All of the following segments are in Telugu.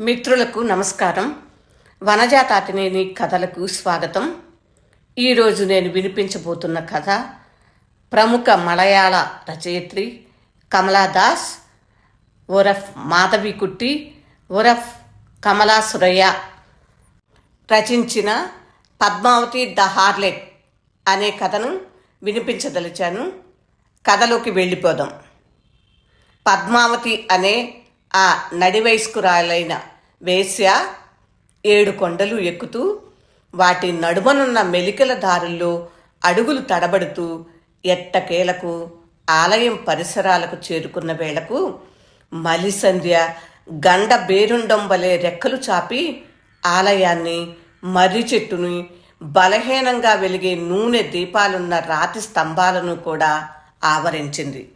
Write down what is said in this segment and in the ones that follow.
మిత్రులకు నమస్కారం. వనజాతాతినేని కథలకు స్వాగతం. ఈరోజు నేను వినిపించబోతున్న కథ ప్రముఖ మలయాళ రచయిత్రి కమలాదాస్ ఒరఫ్ మాధవి కుట్టి ఒరఫ్ కమలా సురయ్య రచించిన పద్మావతి ద హార్లెట్ అనే కథను వినిపించదలిచాను. కథలోకి వెళ్ళిపోదాం. పద్మావతి అనే ఆ నడివయస్కురాలైన వేశ్య ఏడు కొండలు ఎక్కుతూ వాటి నడుమనున్న మెలికల దారుల్లో అడుగులు తడబడుతూ ఎట్టకేలకు ఆలయం పరిసరాలకు చేరుకున్న వేళకు మలిసంధ్య గండ బేరుండం వలె రెక్కలు చాపి ఆలయాన్ని మర్రి చెట్టుని బలహీనంగా వెలిగే నూనె దీపాలున్న రాతి స్తంభాలను కూడా ఆవరించింది.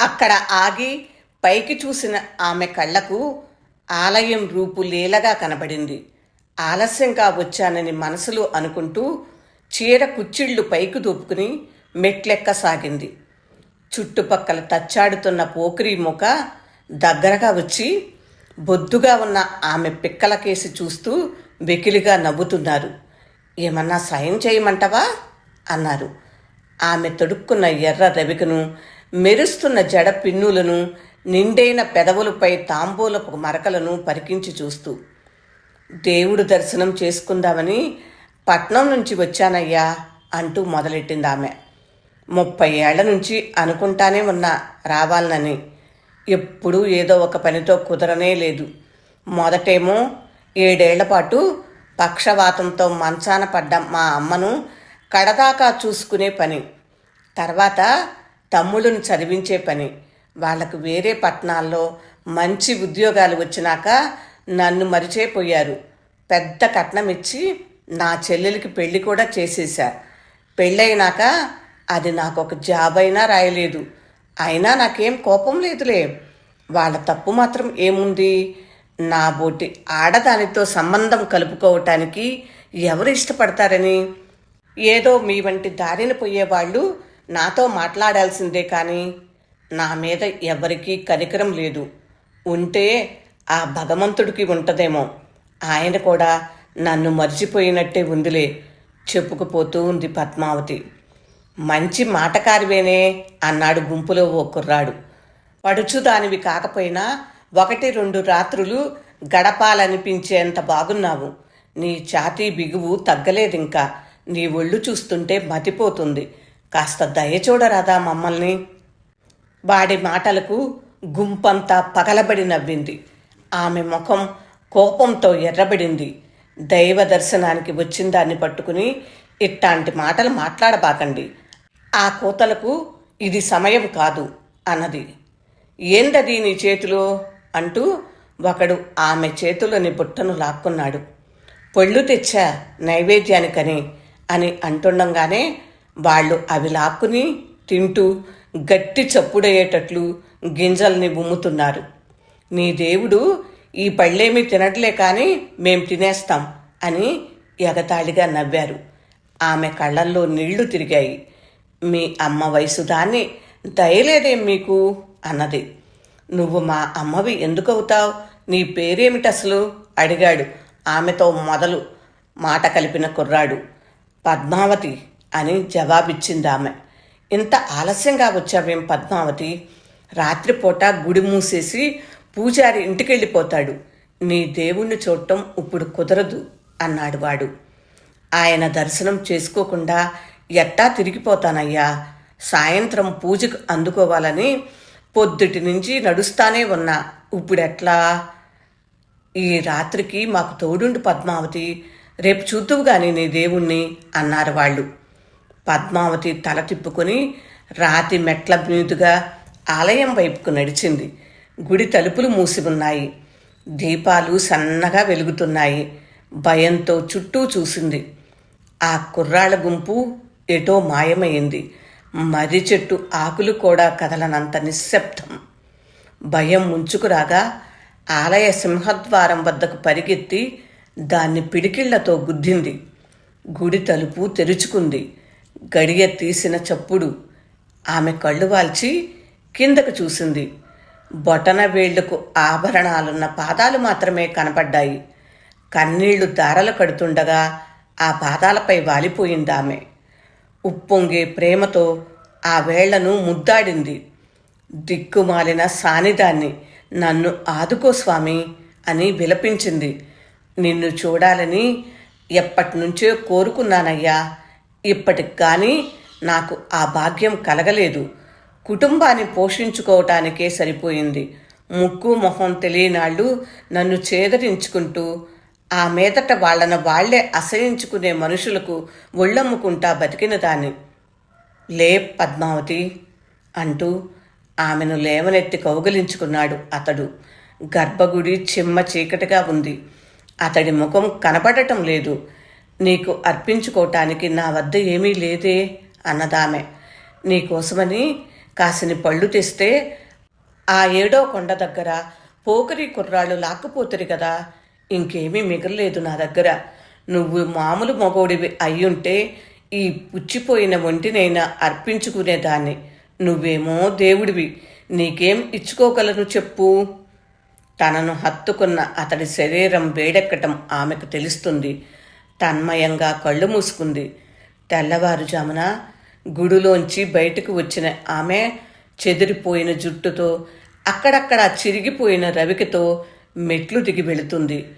అక్కడ ఆగి పైకి చూసిన ఆమె కళ్ళకు ఆలయం రూపు లీలగా కనబడింది. ఆలస్యంగా వచ్చానని మనసులో అనుకుంటూ చీర కుచ్చిళ్ళు పైకి దూపుకుని మెట్లెక్కసాగింది. చుట్టుపక్కల తచ్చాడుతున్న పోకిరి ముఖ దగ్గరగా వచ్చి బొద్దుగా ఉన్న ఆమె పిక్కలకేసి చూస్తూ వెకిలిగా నవ్వుతున్నారు. ఏమన్నా సాయం చేయమంటవా? అన్నారు. ఆమె తొడుక్కున్న ఎర్ర రవికను మెరుస్తున్న జడ పిన్నులను నిండైన పెదవులపై తాంబూలపు మరకలను పరికించి చూస్తూ దేవుడు దర్శనం చేసుకుందామని పట్నం నుంచి వచ్చానయ్యా అంటూ మొదలెట్టింది ఆమె ముప్పై ఏళ్ళ నుంచి అనుకుంటానే ఉన్నా రావాలనని. ఎప్పుడూ ఏదో ఒక పనితో కుదరనే లేదు. మొదటేమో ఏడేళ్ళ పాటు పక్షవాతంతో మంచాన పడ్డ మా అమ్మను కడదాకా చూసుకునే పని. తర్వాత తమ్ముళ్ళను చదివించే పని. వాళ్ళకు వేరే పట్టణాల్లో మంచి ఉద్యోగాలు వచ్చినాక నన్ను మరిచేపోయారు. పెద్ద కట్నం ఇచ్చి నా చెల్లెలికి పెళ్ళి కూడా చేసేశా. పెళ్ళైనాక అది నాకు ఒక జాబ్ అయినా రాయలేదు. అయినా నాకేం కోపం లేదులే. వాళ్ళ తప్పు మాత్రం ఏముంది? నా బోటి ఆడదానితో సంబంధం కలుపుకోవటానికి ఎవరు ఇష్టపడతారని? ఏదో మీ వంటి దారిన పోయేవాళ్ళు నాతో మాట్లాడాల్సిందే కానీ. నా మీద ఎవరికీ కనికరం లేదు. ఉంటే ఆ భగవంతుడికి ఉంటదేమో. ఆయన కూడా నన్ను మర్చిపోయినట్టే ఉందిలే చెప్పుకుపోతూ ఉంది పద్మావతి. మంచి మాటకారివేనే అన్నాడు గుంపులో ఓ కుర్రాడు. పడుచుదానివి కాకపోయినా ఒకటి రెండు రాత్రులు గడపాలనిపించేంత బాగున్నావు. నీ ఛాతీ బిగువు తగ్గలేదింకా. నీ ఒళ్ళు చూస్తుంటే మతిపోతుంది. కాస్త దయ చూడరాదా మమ్మల్ని? వాడి మాటలకు గుంపంతా పగలబడి నవ్వింది. ఆమె ముఖం కోపంతో ఎర్రబడింది. దైవ దర్శనానికి వచ్చిన దాన్ని పట్టుకుని ఇట్లాంటి మాటలు మాట్లాడబాకండి. ఆ కోతలకు ఇది సమయం కాదు అన్నది. ఏందది నీ చేతిలో? అంటూ ఒకడు ఆమె చేతిలోని బుట్టను లాక్కున్నాడు. పొళ్ళు తెచ్చా నైవేద్యానికని? అని అంటుండగానే వాళ్ళు అవి లాక్కుని తింటూ గట్టి చప్పుడయ్యేటట్లు గింజల్ని ఉమ్ముతున్నారు నీ దేవుడు ఈ పళ్ళేమీ తినట్లే కానీ మేం తినేస్తాం అని ఎగతాళిగా నవ్వారు. ఆమె కళ్ళల్లో నీళ్ళు తిరిగాయి. మీ అమ్మ వయసు దాన్ని దయలేదేం మీకు అన్నది. నువ్వు మా అమ్మవి ఎందుకవుతావు? నీ పేరేమిటి అసలు? అడిగాడు ఆమెతో మొదలు మాట కలిపిన కుర్రాడు. పద్మావతి అని జవాబిచ్చింది ఆమె ఇంత ఆలస్యంగా వచ్చావేం పద్మావతి? రాత్రిపూట గుడి మూసేసి పూజారి ఇంటికెళ్ళిపోతాడు. నీ దేవుణ్ణి చూడటం ఇప్పుడు కుదరదు అన్నాడు వాడు. ఆయన దర్శనం చేసుకోకుండా ఎట్టా తిరిగిపోతానయ్యా? సాయంత్రం పూజకు అందుకోవాలని పొద్దుటి నుంచి నడుస్తానే ఉన్నా. ఇప్పుడెట్లా? ఈ రాత్రికి మాకు తోడుండు పద్మావతి. రేపు చూద్దువు కానీ నీ దేవుణ్ణి అన్నారు వాళ్ళు. పద్మావతి తల తిప్పుకొని రాతి మెట్ల మీదుగా ఆలయం వైపుకు నడిచింది. గుడి తలుపులు మూసి ఉన్నాయి దీపాలు సన్నగా వెలుగుతున్నాయి. భయంతో చుట్టూ చూసింది. ఆ కుర్రాళ్ళ గుంపు ఎటో మాయమైంది. మర్రి చెట్టు ఆకులు కూడా కదలనంత నిశ్శబ్దం. భయం ముంచుకురాగా ఆలయ సింహద్వారం వద్దకు పరిగెత్తి దాన్ని పిడికిళ్ళతో గుద్దింది. గుడి తలుపు తెరుచుకుంది. గడియ తీసిన చప్పుడు ఆమె కళ్ళు వాల్చి కిందకు చూసింది. బొటన వేళ్ళకు ఆభరణాలున్న పాదాలు మాత్రమే కనపడ్డాయి. కన్నీళ్ళు దారలు కడుతుండగా ఆ పాదాలపై వాలిపోయిందామె ఉప్పొంగే ప్రేమతో ఆ వేళ్ళను ముద్దాడింది. దిక్కుమాలిన సానిదాన్ని నన్ను ఆదుకో స్వామి అని విలపించింది. నిన్ను చూడాలని ఎప్పటినుంచో కోరుకున్నానయ్యా. ఇప్పటికి కానీ నాకు ఆ భాగ్యం కలగలేదు. కుటుంబాన్ని పోషించుకోవటానికే సరిపోయింది. ముక్కు మొహం తెలియనాళ్ళు నన్ను చేదరించుకుంటూ ఆ మీదట వాళ్ళను వాళ్ళే అసహించుకునే మనుషులకు ఒళ్ళమ్ముకుంటా బతికిన దాన్ని. లే పద్మావతి అంటూ ఆమెను లేవనెత్తి కౌగలించుకున్నాడు అతడు. గర్భగుడి చిమ్మ చీకటిగా ఉంది. అతడి ముఖం కనపడటం లేదు. నీకు అర్పించుకోవటానికి నా వద్ద ఏమీ లేదే అన్నదామె. నీకోసమని కాసిని పళ్ళు తెస్తే ఆ ఏడో కొండ దగ్గర పోకరి కుర్రాళ్ళు లాక్కుపోతురు కదా. ఇంకేమీ మిగలలేదు నా దగ్గర. నువ్వు మామూలు మగోడివి అయ్యుంటే ఈ పుచ్చిపోయిన ఒంటినైనా అర్పించుకునేదాన్ని. నువ్వేమో దేవుడివి. నీకేం ఇచ్చుకోగలను చెప్పు. తనను హత్తుకున్న అతడి శరీరం వేడెక్కటం ఆమెకు తెలుస్తుంది. తన్మయంగా కళ్ళు మూసుకుంది. తెల్లవారుజామున గుడిలోంచి బయటకు వచ్చిన ఆమె చెదిరిపోయిన జుట్టుతో అక్కడక్కడ చిరిగిపోయిన రవికితో మెట్లు దిగి వెళుతుంది.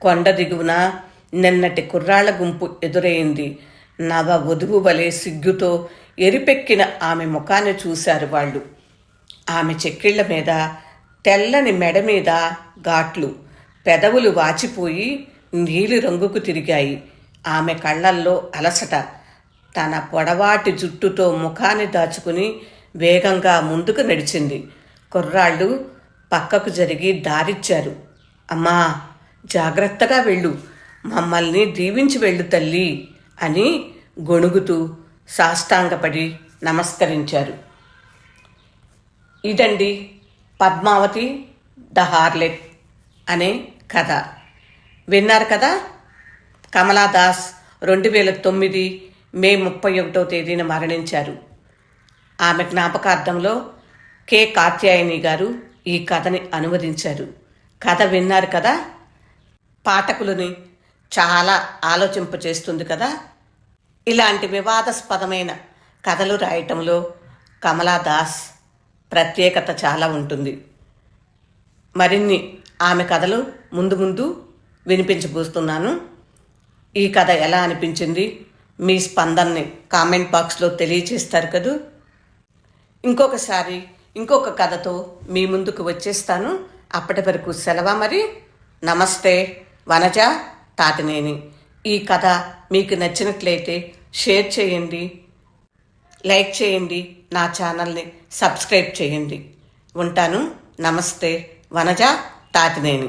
కొండ దిగువన నిన్నటి కుర్రాళ్ళ గుంపు ఎదురైంది. నవ వధువు వలె సిగ్గుతో ఎరిపెక్కిన ఆమె ముఖాన్ని చూశారు వాళ్ళు. ఆమె చెక్కిళ్ళ మీద తెల్లని మెడ మీద ఘాట్లు. పెదవులు వాచిపోయి నీలి రంగుకు తిరిగాయి. ఆమె కళ్ళల్లో అలసట. తన పొడవాటి జుట్టుతో ముఖాన్ని దాచుకుని వేగంగా ముందుకు నడిచింది. కుర్రాళ్ళు పక్కకు జరిగి దారిచ్చారు. అమ్మా జాగ్రత్తగా వెళ్ళు. మమ్మల్ని దీవించి వెళ్ళు తల్లి అని గొణుగుతూ సాష్టాంగపడి నమస్కరించారు. ఇదండి పద్మావతి ద హార్లెట్ అనే కథ. విన్నారు కదా? కమలాదాస్ రెండు వేల తొమ్మిది మే ముప్పై ఒకటో తేదీన మరణించారు. ఆమె జ్ఞాపకార్థంలో కె. కాత్యాయని గారు ఈ కథని అనువదించారు. కథ విన్నారు కదా? పాఠకులని చాలా ఆలోచింపచేస్తుంది కదా? ఇలాంటి వివాదాస్పదమైన కథలు రాయటంలో కమలాదాస్ ప్రత్యేకత చాలా ఉంటుంది. మరిన్ని ఆమె కథలు ముందు ముందు వినిపించబోస్తున్నాను. ఈ కథ ఎలా అనిపించింది? మీ స్పందనని కామెంట్ బాక్స్లో తెలియచేస్తారు కదూ? ఇంకొకసారి ఇంకొక కథతో మీ ముందుకు వచ్చేస్తాను. అప్పటి వరకు సెలవా మరి? నమస్తే వనజ తాతినేని ఈ కథ మీకు నచ్చినట్లయితే షేర్ చేయండి. లైక్ చేయండి. నా ఛానల్ని సబ్స్క్రైబ్ చేయండి. ఉంటాను. నమస్తే వనజ తాతినేని